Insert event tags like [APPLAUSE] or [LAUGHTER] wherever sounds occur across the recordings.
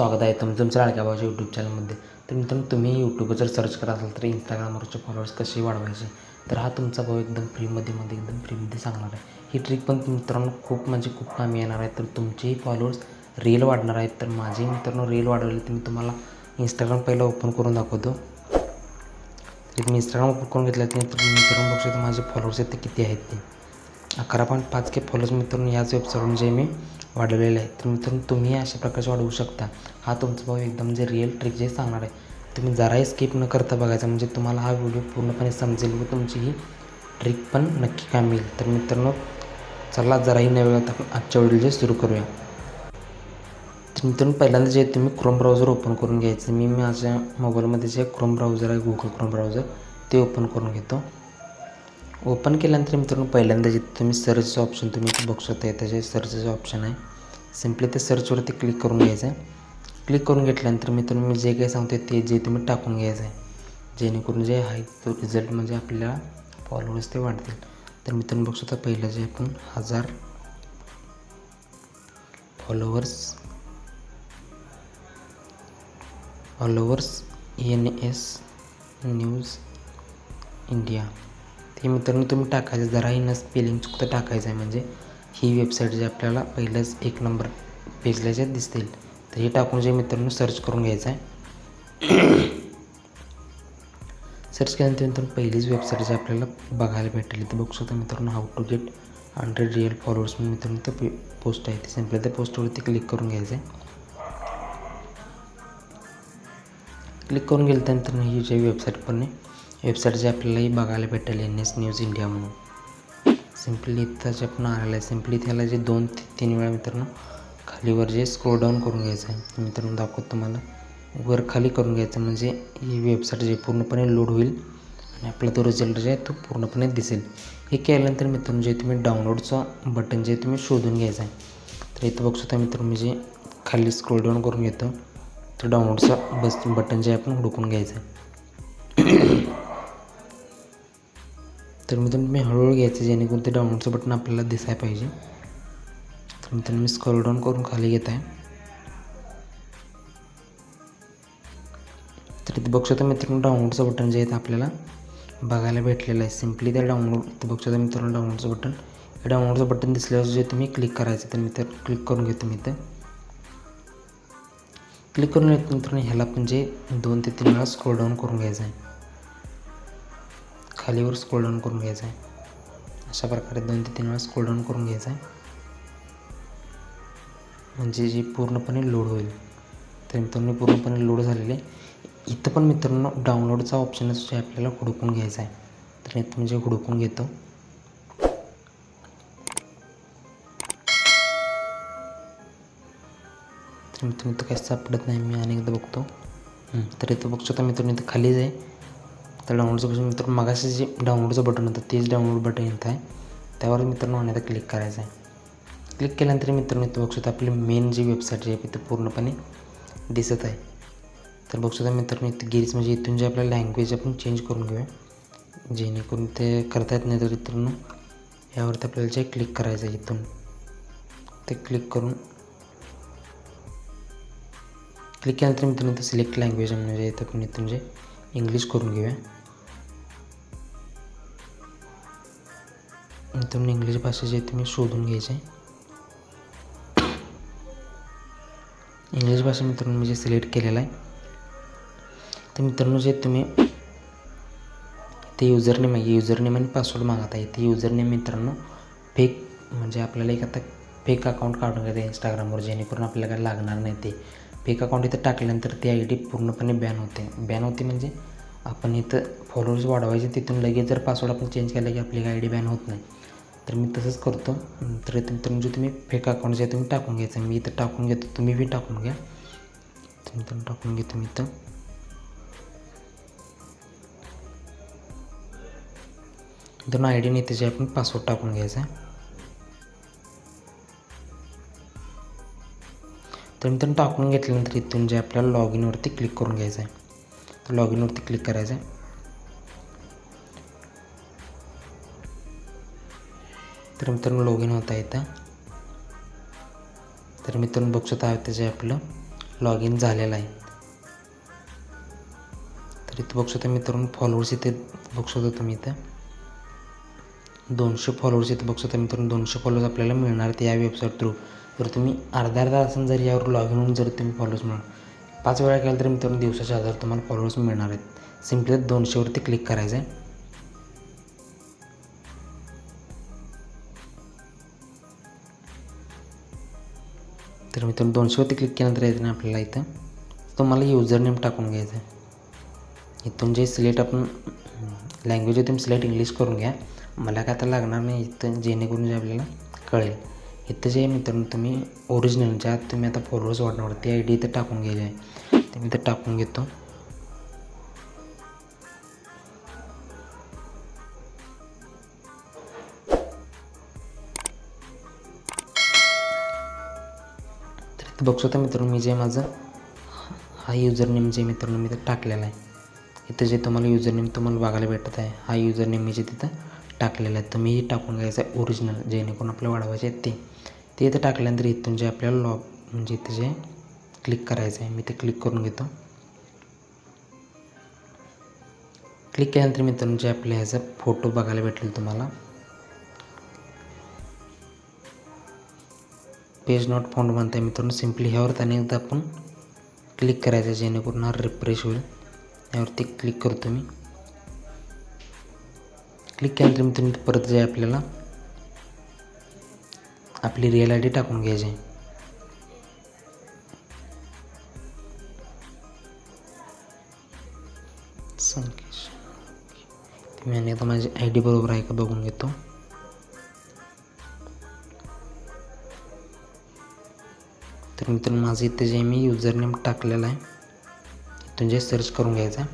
स्वागत आहे तुमचं तुमच्या लाडक्या भावाच्या यूट्यूब चॅनलमध्ये तर मित्रांनो तुम्ही यूट्यूबवर जर सर्च करत असाल तर इंस्टाग्रामवरचे फॉलोअर्स कसे वाढवायचे? तर हा तुमचा भाऊ एकदम फ्रीमध्ये मध्ये एकदम फ्रीमध्ये सांगणार आहे. ही ट्रिक पण मित्रांनो खूप म्हणजे खूप कामी येणार आहे. तर तुमचेही फॉलोअर्स रील वाढणार आहेत. तर माझे मित्रांनो रील वाढवले तर मी तुम्हाला इंस्टाग्राम पहिला ओपन करून दाखवतो. तर मी इंस्टाग्राम ओपन करून घेतलं तर मित्रांनो बघू शकतो माझे फॉलोअर्स आहेत ते किती आहेत ते. अकरा पॉईंट पाच के फॉलोअर्स मित्रांनो याच वेबसाईटवरून जे मी वाढवलेले आहे. तर मित्रांनो तुम्ही अशा प्रकारचे वाढवू शकता. हा तुमचा भाऊ एकदम जे रिअल ट्रिक जे सांगणार आहे तुम्ही जराही स्किप न करता बघायचा. म्हणजे तुम्हाला हा व्हिडिओ पूर्णपणे समजेल व तुमची ही ट्रिक पण नक्की काम येईल तर मित्रांनो चला जराही न वेळात आपण आजच्या व्हिडिओ जे सुरू करूया. तर मित्रांनो पहिल्यांदा जे तुम्ही क्रोम ब्राउझर ओपन करून घ्यायचं मी माझ्या मोबाईलमध्ये जे क्रोम ब्राउझर आहे गुगल क्रोम ब्राउझर ते ओपन करून घेतो. ओपन केल्यानंतर मित्रांनो पहिल्यांदा जे तुम्ही सर्चचं ऑप्शन तुम्ही इथे बघू शकता त्याचे सर्चचं ऑप्शन आहे सिम्पली ते सर्चवरती क्लिक करून घ्यायचं आहे. क्लिक करून घेतल्यानंतर मित्रांनो मी जे काही सांगतो ते जे तुम्ही टाकून घ्यायचं आहे. जेणेकरून जे आहे तो रिझल्ट म्हणजे आपल्याला फॉलोअर्स ते वाढतील. तर मित्रांनो बघू शकता पहिलं जे आपण हजार followers followers N S news India ते मित्रांनो तुम्ही टाकायचं जराही न स्पेलिंग चुकतं टाकायचं आहे. म्हणजे ही वेबसाईट जे आपल्याला पहिलंच एक नंबर पेजला जे दिसतील तर हे टाकून जे मित्रांनो सर्च करून घ्यायचं आहे. [CLEARS THROAT] सर्च केल्यानंतर मित्रांनो पहिलीच वेबसाईट जी आपल्याला बघायला भेटेल तर बघू शकता मित्रांनो how to get hundred real followers म्हणून मित्रांनो ते पे पोस्ट आहे. ते सिम्पली त्या पोस्टवरती क्लिक करून घ्यायचं आहे. क्लिक करून गेल्यानंतर ही जी वेबसाईट पण आहे वेबसाईट जे आपल्यालाही बघायला भेटेल एन एस न्यूज इंडिया म्हणून. सिम्पली इथं जे आपण आलेलं आहे सिम्पली त्याला जे दोन ते तीन वेळा मित्रांनो खालीवर जे स्क्रोल डाऊन करून घ्यायचं आहे. मित्रांनो दाखवतो तुम्हाला. वर खाली करून घ्यायचं म्हणजे ही वेबसाईट जे पूर्णपणे लोड होईल आणि आपला तो रिझल्ट जे आहे तो पूर्णपणे दिसेल. हे केल्यानंतर मित्रांनो जे तुम्ही डाउनलोडचं बटन जे तुम्ही शोधून घ्यायचं आहे. तर इथं बघू शकता मित्रांनो मी जे खाली स्क्रोल डाऊन करून घेतो तर डाउनलोडचं बस बटन जे आपण हुडकून घ्यायचं आहे. तर मित्रांनो तुम्ही हळूहळू घ्यायचं जेणेकरून ते डाउनलोडचं बटन आपल्याला दिसायला पाहिजे. तर मित्रांनो मी स्क्रॉल डाऊन करून खाली घेत आहे. तर इथे बघू शकता मित्रांनो डाउनलोडचं बटन जे आहे ते आपल्याला बघायला भेटलेलं आहे. सिम्पली त्या डाउनलोड इथे बघू शकता मित्रांनो डाउनलोडचं बटन हे डाउनलोडचं बटन दिसल्यावर जे तुम्ही क्लिक करायचं तर मी तर क्लिक करून घेतो मी इथं. क्लिक करून घेतो मित्रांनो ह्याला पण जे दोन ते तीन वेळा स्क्रोल डाऊन करून घ्यायचं आहे. खालीवर स्क्रोल डाऊन करून घ्यायचं आहे. अशा प्रकारे दोन ते तीन वेळा स्क्रोल डाऊन करून घ्यायचं आहे. म्हणजे जी पूर्णपणे लोड होईल. तर मित्रांनो पूर्णपणे लोड झालेले. इथं पण मित्रांनो डाउनलोडचा ऑप्शनच जे आपल्याला हुडकून घ्यायचा आहे. तर इथं म्हणजे हुडकून घेतो. तर मित्रांनो इथं काही सापडत नाही मी अनेकदा बघतो. तर इथं बघू शकता मित्रांनो इथं खालीच आहे. तर डाउनलोडचं बसून मित्रांनो मगाशी जे डाउनलोडचं बटन होतं तेच डाउनलोड बटन येत आहे. त्यावर मित्रांनो अनेकदा क्लिक करायचं आहे क्लिक केल्यानंतर मित्रांनो इथं बघू शकता आपली मेन जी वेबसाईट जी आहे तिथं पूर्णपणे दिसत आहे. तर बघू शकता मित्रांनो इथं गिरीज म्हणजे इथून जे आपल्या लँग्वेज आपण चेंज करून घेऊया. जेणेकरून ते करता येत नाही तर मित्रांनो यावरती आपल्याला जे क्लिक करायचं आहे इथून ते क्लिक करून क्लिक केल्यानंतर मित्रांनो इथं सिलेक्ट लँग्वेज म्हणजे इथं आपण इथून जे इंग्लिश करून घेऊया. इथून इंग्लिश भाषा जे तुम्ही शोधून घ्यायचे. इंग्लिश भाषा मित्रांनो मी जे सिलेक्ट केलेलं आहे. तर मित्रांनो जे तुम्ही ते युजर नेम आहे युजर नेम आणि पासवर्ड मागत आहे ते युजर नेम मित्रांनो फेक म्हणजे आपल्याला एक आता फेक अकाउंट काढून घ्यायचं इंस्टाग्रामवर जेणेकरून आपल्याला काय लागणार नाही ते. फेक अकाउंट इथं टाकल्यानंतर ती आय डी पूर्णपणे बॅन होते. बॅन होते म्हणजे आपण इथं फॉलोअर्स वाढवायचे तिथून लगेच जर पासवर्ड आपण चेंज केला की आपली आय डी बॅन होत नाही. तर मी तसंच करतो. तर इथं मित्रांनो जे तुम्ही फेक अकाउंट जे तुम्ही टाकून घ्यायचं. मी इथं टाकून घेतो. तुम्ही बी टाकून घ्या. तर टाकून घेतो मी इथं. दोन आय डी नाही त्याचे आपण पासवर्ड टाकून घ्यायचा. आहे तर मित्रांनो टाकून घेतल्यानंतर इथून जे आपल्याला लॉग इनवरती क्लिक करून घ्यायचं आहे. तर लॉग इनवरती क्लिक करायचं आहे. तर मित्रांनो लॉग इन होता येतं तर मित्रांनो बघू शकता त्याचे आपलं लॉग इन झालेलं आहे. तर इथं बघू शकता मित्रांनो फॉलोअर्स इथे बघू शकता तुम्ही इथं. दोनशे फॉलोअर्स इथं बघू शकता मित्रांनो. दोनशे फॉलोअर्स आपल्याला मिळणार आहेत या वेबसाईट थ्रू तर तुम्ही अर्धा अर्धा तासांनी जर यावर लॉग इन होऊन जर तुम्ही फॉलोअर्स मिळणार. पाच वेळा केलं तर मित्रांनो दिवसाच्या आधार तुम्हाला फॉलोअर्स मिळणार आहेत. सिम्पली दोनशेवरती क्लिक करायचं आहे तर मित्रांनो दोनशेवरती क्लिक केल्यानंतर येते ना आपल्याला इथं. तुम्हाला युजर नेम टाकून घ्यायचं आहे. इथून जे सिलेक्ट आपण लँग्वेज आहे तुम्ही सिलेक्ट इंग्लिश करून घ्या. मला काय आता लागणार नाही इथं जेणेकरून जे आपल्याला कळेल. इथं जे मित्रांनो तुम्ही ओरिजिनल ज्यात तुम्ही आता फॉलोअर्स वाढणार ते आय डी इथं टाकून घ्यायचे आहे. ते मी इथं टाकून घेतो. बघ स्वतः मित्रांनो मी जे माझं हा युजर नेम जे मित्रांनो मी तिथं टाकलेला आहे. इथं जे तुम्हाला युजर नेम तुम्हाला बघायला भेटत आहे हा युजर नेम मी जे तिथं टाकलेला आहे तुम्हीही टाकून घ्यायचं आहे ओरिजिनल जेणेकरून आपल्याला वाढवायचे आहेत ते. ते इथं टाकल्यानंतर इथून जे आपल्याला लॉग म्हणजे इथं जे क्लिक करायचं आहे मी ते क्लिक करून घेतो. क्लिक केल्यानंतर मित्रांनो जे आपल्या ह्याचा फोटो बघायला भेटेल तुम्हाला पेज नॉट फाउंड म्हणताय मित्रांनो. सिम्पली ह्यावर त्याने एकदा आपण क्लिक करायचं जेणेकरून हा रिफ्रेश होईल. यावरती क्लिक करतो मी. क्लिक केल्यानंतर मित्रांनो परत जे आपल्याला आपली रिअल आय डी टाकून घ्यायची आहे. संकेश मी आणि आता माझी आय डी बरोबर आहे का बघून घेतो. तर मित्रांनो माझं इथे जे मी युजर नेम टाकलेलं आहे इथून जे सर्च करून घ्यायचं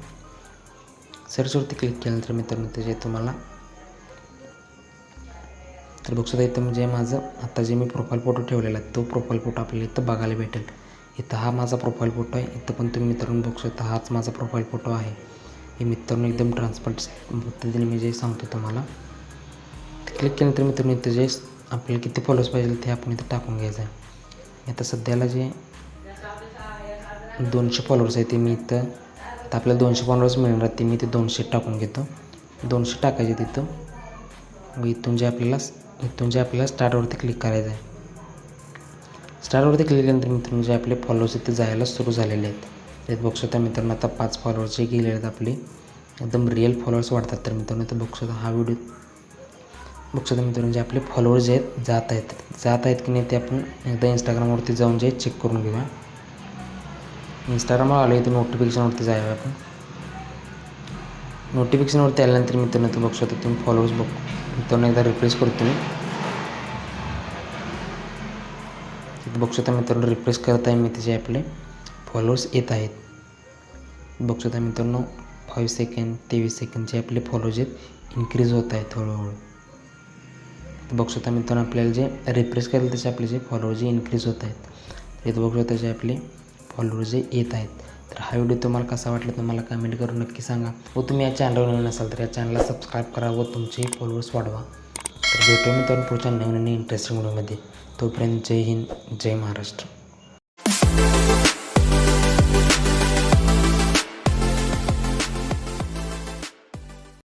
सर्चवरती क्लिक केल्यानंतर मित्रांनो ते जे तुम्हाला तर बघू शकता इथं म्हणजे माझं आता जे मी प्रोफाईल फोटो ठेवलेला आहे तो प्रोफाईल फोटो आपल्याला इथं बघायला भेटेल. इथं हा माझा प्रोफाईल फोटो आहे. इथं पण तुम्ही मित्रांनो बघू शकता हाच माझा प्रोफाईल फोटो आहे. हे मित्रांनो एकदम ट्रान्सपरंट पद्धतीने मी जे सांगतो तुम्हाला. क्लिक केल्यानंतर मित्रांनो इथं जे आपल्याला किती फॉलोअर्स पाहिजे ते आपण इथं टाकून घ्यायचं आहे. आता सध्याला जे दोनशे फॉलोअर्स आहे ते मी इथं आता आपल्याला दोनशे फॉलोअर्स मिळणार ते मी ते दोनशे टाकून घेतो. दोनशे टाकायचे तिथं व इथून जे आपल्याला इथून जे आपल्याला स्टार्टवरती क्लिक करायचं आहे. स्टार्टवरती क्लिक केल्यानंतर मित्रांनो जे आपले फॉलोअर्स इथे जायला सुरू झालेले आहेत. त्यात बघू शकता मित्रांनो आता पाच फॉलोअर्स जे गेले आहेत आपले एकदम रिअल फॉलोअर्स वाढतात. तर मित्रांनो तर बघू शकता हा व्हिडिओ बघू शकता मित्रांनो जे आपले फॉलोअर्स आहेत जात आहेत. जात आहेत की नाही ते आपण एकदा इंस्टाग्रामवरती जाऊन जे चेक करून घेऊया. इंस्टाग्रामवर आलं इथे नोटिफिकेशनवरती जाऊया आपण. नोटिफिकेशनवरती आल्यानंतर मित्रांनो तुम्ही बघू शकता तुम्ही फॉलोअर्स बघ. मित्रांनो एकदा रिफ्रेश करतो मी. तिथे बघू शकता मित्रांनो रिफ्रेश करत आहे मी त्याचे आपले फॉलोअर्स येत आहेत. बघू शकता मित्रांनो फाईव्ह सेकंड तेवीस सेकंडचे आपले फॉलोअर्स आहेत. इन्क्रीज होत आहेत हळूहळू बघू शकता मित्रांनो आपल्याला जे रिफ्रेश करेल तसे आपले जे फॉलोअर जे इन्क्रीज होत आहेत इथं बघू शकता जे आपले फॉलोअर जे येत आहेत. तर हा व्हिडिओ तुम्हाला कसा वाटला तुम्हाला कमेंट करून नक्की सांगा. व तुम्ही या चॅनलवर नवीन असाल तर या चॅनलला सबस्क्राईब करा व तुमचे फॉलोअर्स वाढवा. तर भेटू मित्रांनो पुढच्या नवीन नवीन इंटरेस्टिंग व्हिडिओमध्ये तोपर्यंत जय हिंद जय महाराष्ट्र.